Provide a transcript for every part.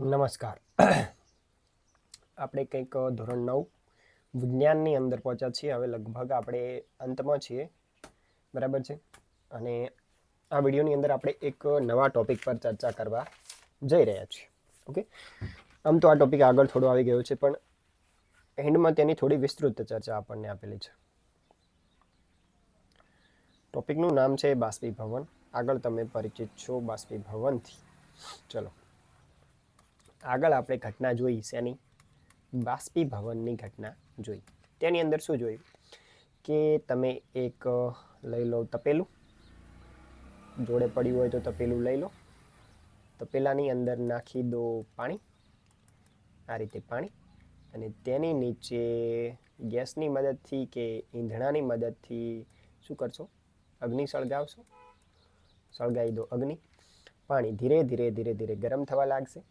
નમસ્કાર. આપણે કંઈક ધોરણ નવ વિજ્ઞાનની અંદર પહોંચ્યા છીએ. હવે લગભગ આપણે અંતમાં છીએ. બરાબર છે? અને આ વિડીયોની અંદર આપણે એક નવા ટોપિક પર ચર્ચા કરવા જઈ રહ્યા છીએ. ઓકે? આમ તો આ ટોપિક આગળ થોડો આવી ગયો છે, પણ એન્ડમાં તેની થોડી વિસ્તૃત ચર્ચા આપણને આપેલી છે. ટોપિકનું નામ છે બાષ્પીભવન. આગળ તમે પરિચિત છો બાષ્પીભવનથી. ચલો. આગળ આપણે ઘટના જોઈ, શેની? બાષ્પીભવનની ઘટના જોઈ. તેની અંદર શું જોયું? કે તમે એક લઈ લો તપેલું. જોડે પડ્યું હોય તો તપેલું લઈ લો. તપેલાની અંદર નાખી દો પાણી. આ રીતે પાણી. અને તેની નીચે ગેસની મદદથી કે ઈંધણાની મદદથી શું કરશો? અગ્નિ સળગાવશો. સળગાવી દો અગ્નિ. પાણી ધીરે ધીરે ધીરે ધીરે ગરમ થવા લાગશે.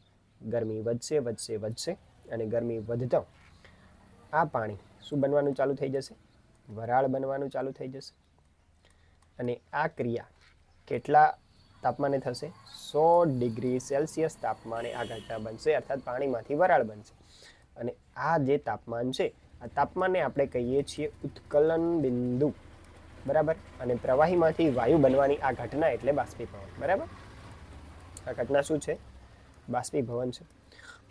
ગરમી વધશે વધશે વધશે અને ગરમી વધતા આ પાણી શું બનવાનું ચાલુ થઈ જશે? વરાળ બનવાનું ચાલુ થઈ જશે. અને આ ક્રિયા કેટલા તાપમાને થશે? સો ડિગ્રી સેલ્સિયસ તાપમાને આ ઘટના બનશે, અર્થાત પાણીમાંથી વરાળ બનશે. અને આ જે તાપમાન છે, આ તાપમાનને આપણે કહીએ છીએ ઉત્કલન બિંદુ. બરાબર? અને પ્રવાહીમાંથી વાયુ બનવાની આ ઘટના એટલે બાષ્પીભવન. બરાબર? આ ઘટના શું છે? બાષ્પીભવન છે.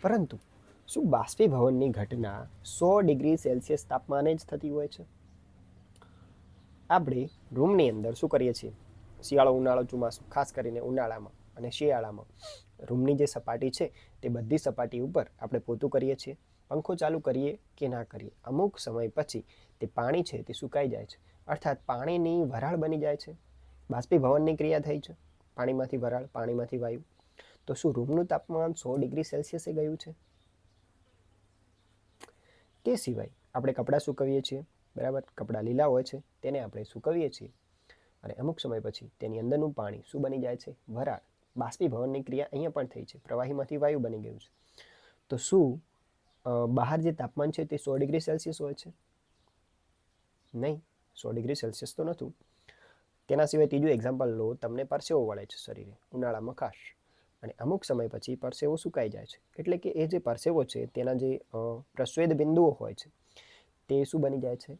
પરંતુ શું બાષ્પીભવનની ઘટના સો ડિગ્રી સેલ્સિયસ તાપમાને જ થતી હોય છે? આપણે રૂમની અંદર શું કરીએ છીએ? શિયાળો ઉનાળો ચોમાસું, ખાસ કરીને ઉનાળામાં અને શિયાળામાં. રૂમની જે સપાટી છે તે બધી સપાટી ઉપર આપણે પોતું કરીએ છીએ. પંખો ચાલુ કરીએ કે ના કરીએ? અમુક સમય પછી તે પાણી છે તે સુકાઈ જાય છે. અર્થાત પાણીની વરાળ બની જાય છે. બાષ્પીભવનની ક્રિયા થઈ છે. પાણીમાંથી વરાળ, પાણીમાંથી વાયુ. તો શું, રૂમનું તાપમાન સો ડિગ્રી સેલ્સિયસે ગયું છે? તે સિવાય આપણે કપડાં સૂકવીએ છીએ, બરાબર? કપડાં લીલા હોય છે, તેને આપણે સૂકવીએ છીએ. અને અમુક સમય પછી તેની અંદરનું પાણી શું બની જાય છે? વરાળ. બાષ્પીભવનની ક્રિયા અહીંયા પણ થઈ છે. પ્રવાહીમાંથી વાયુ બની ગયું છે. તો શું બહાર જે તાપમાન છે તે સો ડિગ્રી સેલ્સિયસ હોય છે? નહીં, સો ડિગ્રી સેલ્સિયસ તો નહોતું. તેના સિવાય ત્રીજું એક્ઝામ્પલ લો, તમને પરસેવો વળે છે શરીરે. ઉનાળામાં ખાસ. અને અમુક સમય પછી પરસેવો સુકાઈ જાય છે. એટલે કે એ જે પરસેવો છે, તેના જે પ્રસ્વેદ બિંદુઓ હોય છે, તે શું બની જાય છે?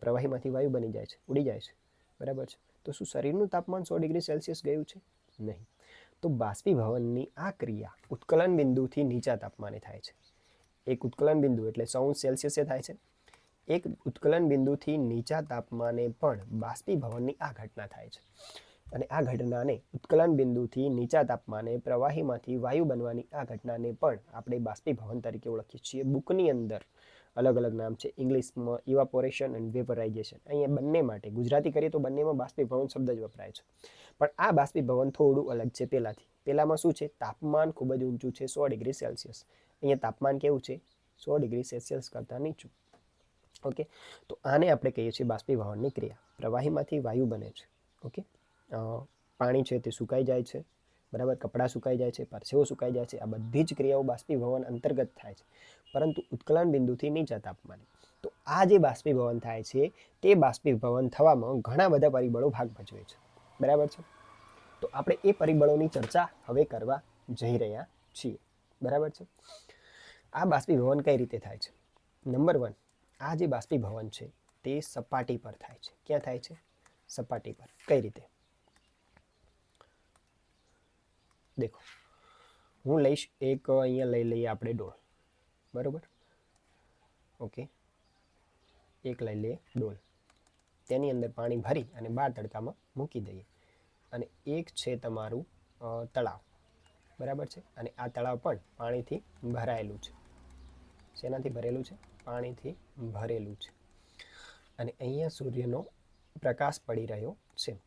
પ્રવાહીમાંથી વાયુ બની જાય છે, ઉડી જાય છે. બરાબર છે? તો શું શરીરનું તાપમાન સો ડિગ્રી સેલ્સિયસ ગયું છે? નહીં. તો બાષ્પીભવનની આ ક્રિયા ઉત્કલન બિંદુથી નીચા તાપમાને થાય છે. એક ઉત્કલન બિંદુ એટલે સો સેલ્સિયસે થાય છે. એક ઉત્કલન બિંદુથી નીચા તાપમાને પણ બાષ્પીભવનની આ ઘટના થાય છે. અને આ ઘટનાને ઉત્કલન બિંદુથી નીચા તાપમાને પ્રવાહીમાંથી વાયુ બનવાની આ ઘટનાને પણ આપણે બાષ્પીભવન તરીકે ઓળખીએ છીએ. બુકની અંદર અલગ અલગ નામ છે. ઇંગ્લિશમાં ઇવાપોરેશન એન્ડ વેપરાઇઝેશન અહીંયા બંને માટે, ગુજરાતી કરીએ તો બંનેમાં બાષ્પીભવન શબ્દ જ વપરાય છે. પણ આ બાષ્પીભવન થોડું અલગ છે પહેલાંથી. પહેલાંમાં શું છે? તાપમાન ખૂબ જ ઊંચું છે, સો ડિગ્રી સેલ્સિયસ. અહીંયા તાપમાન કેવું છે? સો ડિગ્રી સેલ્સિયસ કરતાં નીચું. ઓકે? તો આને આપણે કહીએ છીએ બાષ્પીભવનની ક્રિયા. પ્રવાહીમાંથી વાયુ બને છે. ઓકે? પાણી છે તે સુકાઈ જાય છે, બરાબર? કપડાં સુકાઈ જાય છે, પરસેવો સુકાઈ જાય છે, આ બધી જ ક્રિયાઓ બાષ્પીભવન અંતર્ગત થાય છે. પરંતુ ઉત્કલન બિંદુથી નીચા તાપમાને. તો આ જે બાષ્પીભવન થાય છે, તે બાષ્પીભવન થવામાં ઘણા બધા પરિબળો ભાગ ભજવે છે. બરાબર છે? તો આપણે એ પરિબળોની ચર્ચા હવે કરવા જઈ રહ્યા છીએ. બરાબર છે? આ બાષ્પીભવન કઈ રીતે થાય છે? નંબર વન, આ જે બાષ્પીભવન છે, તે સપાટી પર થાય છે. ક્યાં થાય છે? સપાટી પર. કઈ રીતે? દેખો. હું લઈશ, એક અહીંયા લઈ લઈએ આપણે ડોલ. બરાબર? ઓકે. એક લઈ લઈએ ડોલ. તેની અંદર પાણી ભરી અને બાર તડકામાં મૂકી દઈએ. અને એક છે તમારું તળાવ. બરાબર છે? અને આ તળાવ પણ પાણીથી ભરાયેલું છે. શેનાથી ભરેલું છે? પાણીથી ભરેલું છે. અને અહીંયા સૂર્યનો પ્રકાશ પડી રહ્યો છે.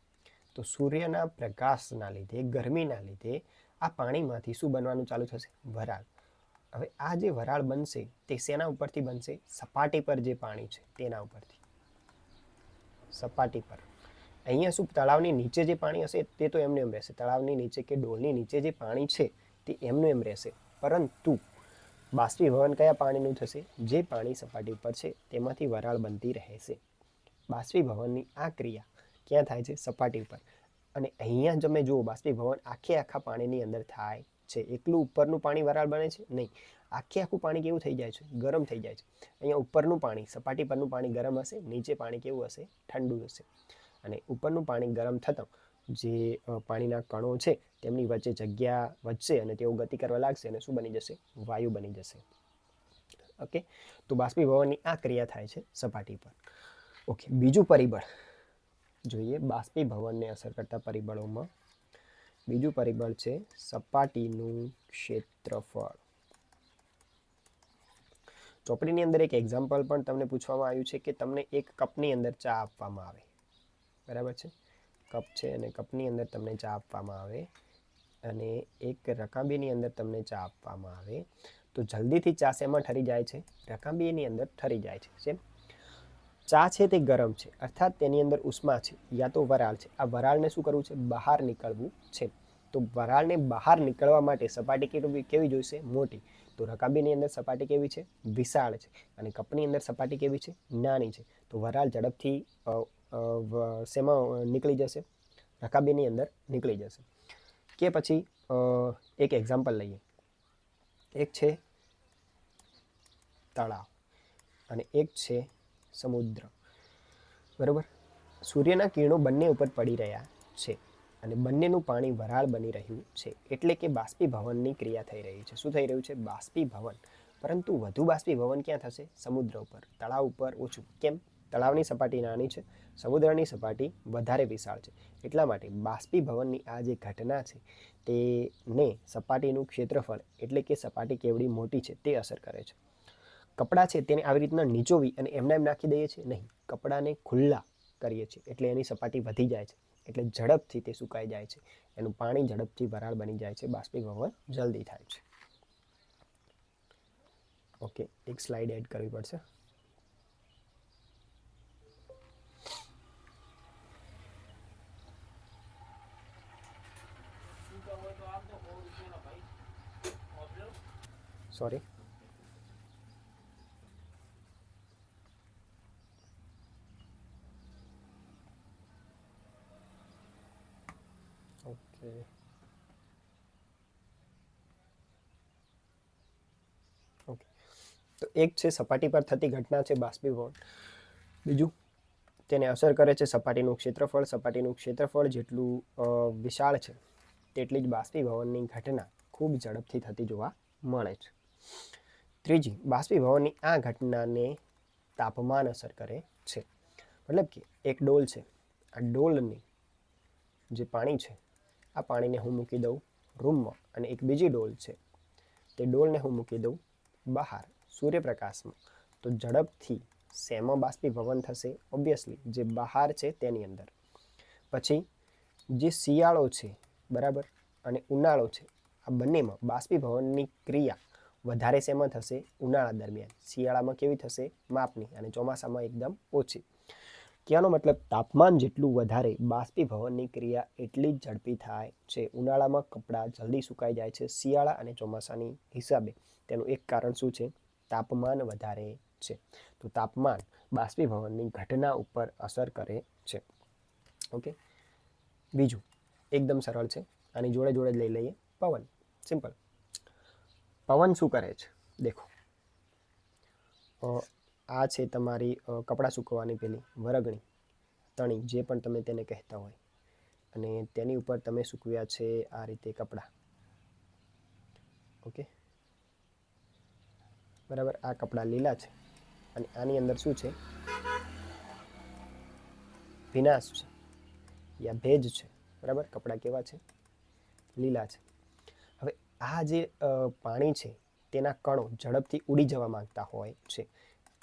તો સૂર્યના પ્રકાશના લીધે, ગરમીના લીધે આ પાણીમાંથી શું બનવાનું ચાલુ થશે? વરાળ. હવે આ જે વરાળ બનશે, તે શેના ઉપરથી બનશે? સપાટી પર જે પાણી છે, તેના ઉપરથી. સપાટી પર. અહીંયા શું તળાવની નીચે જે પાણી હશે, તે તો એમને એમ રહેશે. તળાવની નીચે કે ડોલની નીચે જે પાણી છે, તે એમનું એમ રહેશે. પરંતુ બાષ્પીભવન કયા પાણીનું થશે? જે પાણી સપાટી ઉપર છે, તેમાંથી વરાળ બનતી રહેશે. બાષ્પીભવનની આ ક્રિયા ક્યાં થાય છે? સપાટી ઉપર. અને અહીંયા તમે જુઓ, બાષ્પીભવન આખે આખા પાણીની અંદર થાય છે. એકલું ઉપરનું પાણી વરાળ બને છે? નહીં. આખે આખું પાણી કેવું થઈ જાય છે? ગરમ થઈ જાય છે. અહીંયા ઉપરનું પાણી, સપાટી પરનું પાણી ગરમ હશે, નીચે પાણી કેવું હશે? ઠંડુ હશે. અને ઉપરનું પાણી ગરમ થતાં જે પાણીના કણો છે, તેમની વચ્ચે જગ્યા વધશે અને તેઓ ગતિ કરવા લાગશે અને શું બની જશે? વાયુ બની જશે. ઓકે? તો બાષ્પીભવનની આ ક્રિયા થાય છે સપાટી પર. ઓકે, બીજું પરિબળ. જોઈએ બાષ્પીભવનને અસર કરતા પરિબળોમાં. બીજું પરિબળ છે સપાટીનું ક્ષેત્રફળ. ચોપડીની અંદર એક એક્ઝામ્પલ પણ તમને પૂછવામાં આવ્યું છે કે તમને એક કપની અંદર ચા આપવામાં આવે. બરાબર છે? કપ છે અને કપની અંદર તમને ચા આપવામાં આવે અને એક રકાબીની અંદર તમને ચા આપવામાં આવે. તો જલ્દીથી ચા શેમાં ઠરી જાય છે? રકાબીની અંદર ઠરી જાય છે. જેમ ચા છે તે ગરમ છે, અર્થાત તેની અંદર ઉષ્મા છે, યા તો વરાળ છે. આ વરાળને શું કરવું છે? બહાર નીકળવું છે. તો વરાળને બહાર નીકળવા માટે સપાટી કેવી કેવી જોઈશે? મોટી. તો રકાબીની અંદર સપાટી કેવી છે? વિશાળ છે. અને કપની અંદર સપાટી કેવી છે? નાની છે. તો વરાળ ઝડપથી શેમાં નીકળી જશે? રકાબીની અંદર નીકળી જશે. કે પછી એક એક્ઝામ્પલ લઈએ. એક છે તળાવ. અને એક છે સમુદ્ર. બરાબર? સૂર્યના કિરણો બંને ઉપર પડી રહ્યા છે અને બંનેનું પાણી વરાળ બની રહ્યું છે. એટલે કે બાષ્પીભવનની ક્રિયા થઈ રહી છે. શું થઈ રહ્યું છે? બાષ્પીભવન. પરંતુ વધુ બાષ્પીભવન ક્યાં થશે? સમુદ્ર ઉપર. તળાવ ઉપર ઓછું. કેમ? તળાવની સપાટી નાની છે. સમુદ્રની સપાટી વધારે વિશાળ છે. એટલા માટે બાષ્પીભવનની આ જે ઘટના છે, તેને સપાટીનું ક્ષેત્રફળ, એટલે કે સપાટી કેવડી મોટી છે, તે અસર કરે છે. કપડાં છે તેને આવી રીતના નીચોવી અને એમને એમ નાખી દઈએ છીએ નહીં. કપડાને ખુલ્લા કરીએ છીએ એટલે એની સપાટી વધી જાય છે એટલે ઝડપથી તે સુકાઈ જાય છે. એનું પાણી ઝડપથી વરાળ બની જાય છે બાષ્પીભવન જલ્દી થાય છે. ઓકે એક સ્લાઇડ એડ કરવી પડશે. સોરી. ઓકે ઓકે તો એક છે સપાટી પર થતી ઘટના છે બાષ્પીભવન બીજું, તેને અસર કરે છે સપાટીનું ક્ષેત્રફળ. સપાટીનું ક્ષેત્રફળ જેટલું વિશાળ છે, તેટલી જ બાષ્પીભવનની ઘટના ખૂબ ઝડપથી થતી જોવા મળે છે. ત્રીજી બાષ્પીભવનની આ ઘટનાને તાપમાન અસર કરે છે. મતલબ કે એક ડોલ છે. આ ડોલની જે પાણી છે આ પાણીને હું મૂકી દઉં રૂમમાં અને એક બીજી ડોલ છે. તે ડોલને હું મૂકી દઉં બહાર, સૂર્યપ્રકાશમાં. તો ઝડપથી શેમાં બાષ્પીભવન થશે? ઓબ્વિયસલી જે બહાર છે તેની અંદર. પછી, જે શિયાળો છે, બરાબર? અને ઉનાળો છે, આ બંનેમાં બાષ્પીભવનની ક્રિયા વધારે શેમાં થશે? ઉનાળા દરમિયાન. શિયાળામાં કેવી થશે? માપની. અને ચોમાસામાં એકદમ ઓછી. કહેવાનો મતલબ તાપમાન જેટલું વધારે બાષ્પીભવનની ક્રિયા એટલી જ ઝડપી થાય છે. ઉનાળામાં કપડાં જલ્દી સુકાઈ જાય છે શિયાળા અને ચોમાસાની હિસાબે. તેનું એક કારણ શું છે? તાપમાન વધારે છે. તો તાપમાન બાષ્પીભવનની ઘટના ઉપર અસર કરે છે. ઓકે? બીજું, એકદમ સરળ છે. આની જોડે જોડે જ લઈ લઈએ. પવન, સિમ્પલ. પવન શું કરે છે? દેખો. આ છે તમારી કપડાં સૂકવવાની પેલી વરગણી, તણી, જે પણ તમે તેને કહેતા હોય. અને તેની ઉપર તમે સૂકવ્યા છે આ રીતે કપડાં. ઓકે? બરાબર, આ કપડાં લીલા છે. અને આની અંદર શું છે? ભીનાશ છે. યા ભેજ છે. બરાબર? કપડાં કેવા છે? લીલા છે. હવે આ જે પાણી છે, તેના કણો ઝડપથી ઉડી જવા માંગતા હોય છે.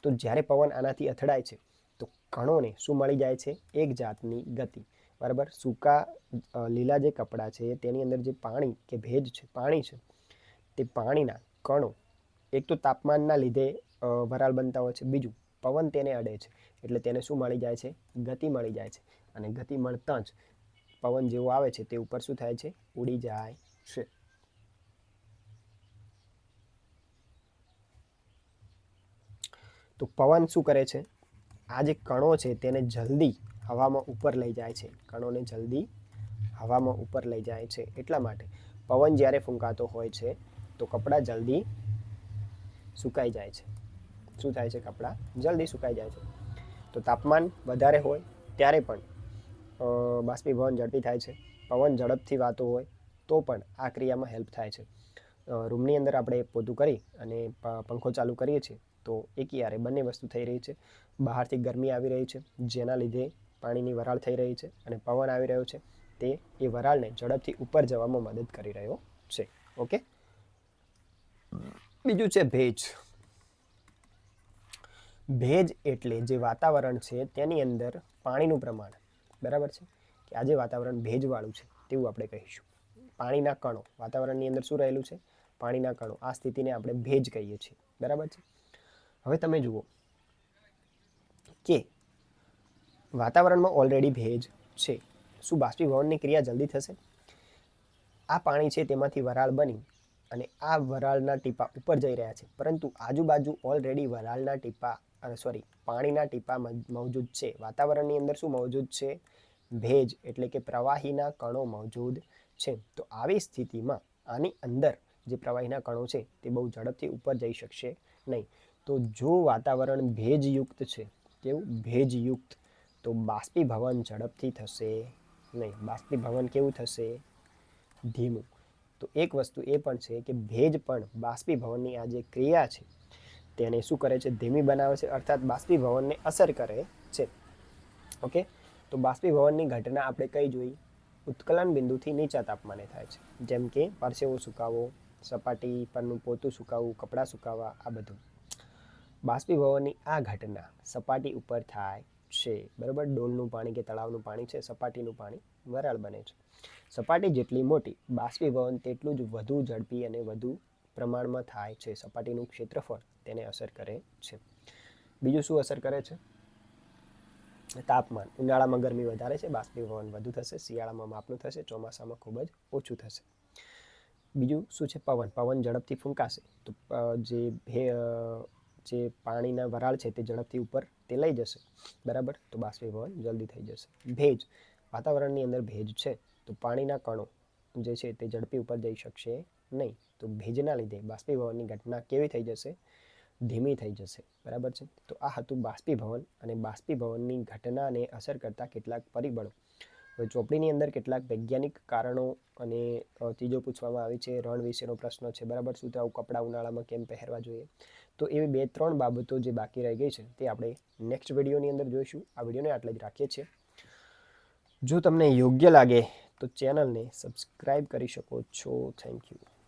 તો જ્યારે પવન આનાથી અથડાય છે, તો કણોને શું મળી જાય છે? એક જાતની ગતિ. બરાબર? સૂકા લીલા જે કપડાં છે, તેની અંદર જે પાણી કે ભેજ છે, પાણી છે, તે પાણીના કણો, એક તો તાપમાનના લીધે વરાળ બનતા હોય છે. બીજું, પવન તેને અડે છે, એટલે તેને શું મળી જાય છે? ગતિ મળી જાય છે. અને ગતિ મળતાં જ પવન જેવો આવે છે, તે ઉપર શું થાય છે? ઉડી જાય છે. તો પવન શું કરે છે? આ જે કણો છે તેને જલ્દી હવામાં ઉપર લઈ જાય છે. કણોને જલ્દી હવામાં ઉપર લઈ જાય છે. એટલા માટે પવન જ્યારે ફૂંકાતો હોય છે તો કપડાં જલ્દી સુકાઈ જાય છે. શું થાય છે કપડાં? જલ્દી સુકાઈ જાય છે. તો તાપમાન વધારે હોય ત્યારે પણ બાષ્પીભવન ઝડપી થાય છે. પવન ઝડપથી વાતો હોય તો પણ આ ક્રિયામાં હેલ્પ થાય છે. રૂમની અંદર આપણે પોતું કરી અને પંખો ચાલુ કરીએ છીએ, તો એક યારે બંને વસ્તુ થઈ રહી છે. બહારથી ગરમી આવી રહી છે, જેના લીધે પાણીની વરાળ થઈ રહી છે અને પવન આવી રહ્યો છે. તે એ વરાળને ઝડપથી ઉપર જવામાં મદદ કરી રહ્યો છે. ઓકે? બીજું છે ભેજ. ભેજ એટલે જે વાતાવરણ છે તેની અંદર પાણીનું પ્રમાણ. બરાબર છે? કે આજે વાતાવરણ ભેજવાળું છે, તેવું આપણે કહીશું. પાણીના કણો વાતાવરણની અંદર શું રહેલું છે? પાણીના કણો. આ સ્થિતિને આપણે ભેજ કહીએ છીએ. બરાબર છે? હવે તમે જુઓ કે વાતાવરણમાં ઓલરેડી ભેજ છે. શું બાષ્પીભવનની ક્રિયા જલ્દી થશે? આ પાણી છે તેમાંથી વરાળ બની અને આ વરાળના ટીપા ઉપર જઈ રહ્યા છે. પરંતુ આજુબાજુ ઓલરેડી વરાળના ટીપા સોરી પાણીના ટીપા મોજૂદ છે. વાતાવરણની અંદર શું મોજૂદ છે? ભેજ એટલે કે પ્રવાહીના કણો મોજૂદ છે. તો આવી સ્થિતિમાં આની અંદર જે પ્રવાહીના કણો છે, તે બહુ ઝડપથી ઉપર જઈ શકશે નહીં. તો જો વાતાવરણ ભેજયુક્ત છે, કેવું? ભેજયુક્ત. તો બાષ્પીભવન ઝડપથી થશે નહીં. બાષ્પીભવન કેવું થશે? ધીમું. તો એક વસ્તુ એ પણ છે કે ભેજ પણ બાષ્પીભવનની આ જે ક્રિયા છે, તેને શું કરે છે? ધીમી બનાવે છે, અર્થાત બાષ્પીભવનને અસર કરે છે. ઓકે? તો બાષ્પીભવનની ઘટના આપણે કઈ જોઈ? ઉત્કલન બિંદુથી નીચા તાપમાને થાય છે. જેમ કે પરસેવો સુકાવો સપાટી પરનું પોતું સુકાવવું કપડાં સુકાવવા, આ બધું. બાષ્પીભવનની આ ઘટના સપાટી ઉપર થાય છે. બરાબર? ડોલનું પાણી કે તળાવનું પાણી છે, સપાટીનું પાણી વરાળ બને છે. સપાટી જેટલી મોટી, બાષ્પીભવન તેટલું જ વધુ ઝડપી અને વધુ પ્રમાણમાં થાય છે. સપાટીનું ક્ષેત્રફળ તેને અસર કરે છે. બીજું શું અસર કરે છે? તાપમાન. ઉનાળામાં ગરમી વધારે છે, બાષ્પીભવન વધુ થશે, શિયાળામાં માપનું થશે, ચોમાસામાં ખૂબ જ ઓછું થશે. બીજું શું છે? પવન. પવન ઝડપથી ફૂંકાશે. તો જે ભે જે પાણીના વરાળ છે તે ઝડપથી ઉપર તે લઈ જશે. બરાબર? તો બાષ્પીભવન જલ્દી થઈ જશે. ભેજ. વાતાવરણની અંદર ભેજ છે. તો પાણીના કણો જે છે તે ઝડપી ઉપર જઈ શકશે નહીં. તો ભેજના લીધે બાષ્પીભવનની ઘટના કેવી થઈ જશે? ધીમી થઈ જશે. બરાબર છે? તો આ હતું બાષ્પીભવન અને બાષ્પીભવનની ઘટનાને અસર કરતા કેટલાક પરિબળો. ચોપડીની અંદર કેટલાક વૈજ્ઞાનિક કારણો અને ત્રીજો પૂછવામાં આવે છે, રણ વિશેનો પ્રશ્ન છે, બરાબર? શું આવું કપડાં ઉનાળામાં કેમ પહેરવા જોઈએ? તો એવી બે ત્રણ બાબતો જે બાકી રહી ગઈ છે, તે આપણે નેક્સ્ટ વિડીયોની અંદર જોઈશું. આ વિડીયોને આટલે જ રાખીએ છીએ. જો તમને યોગ્ય લાગે, તો ચેનલને સબસ્ક્રાઈબ કરી શકો છો. Thank you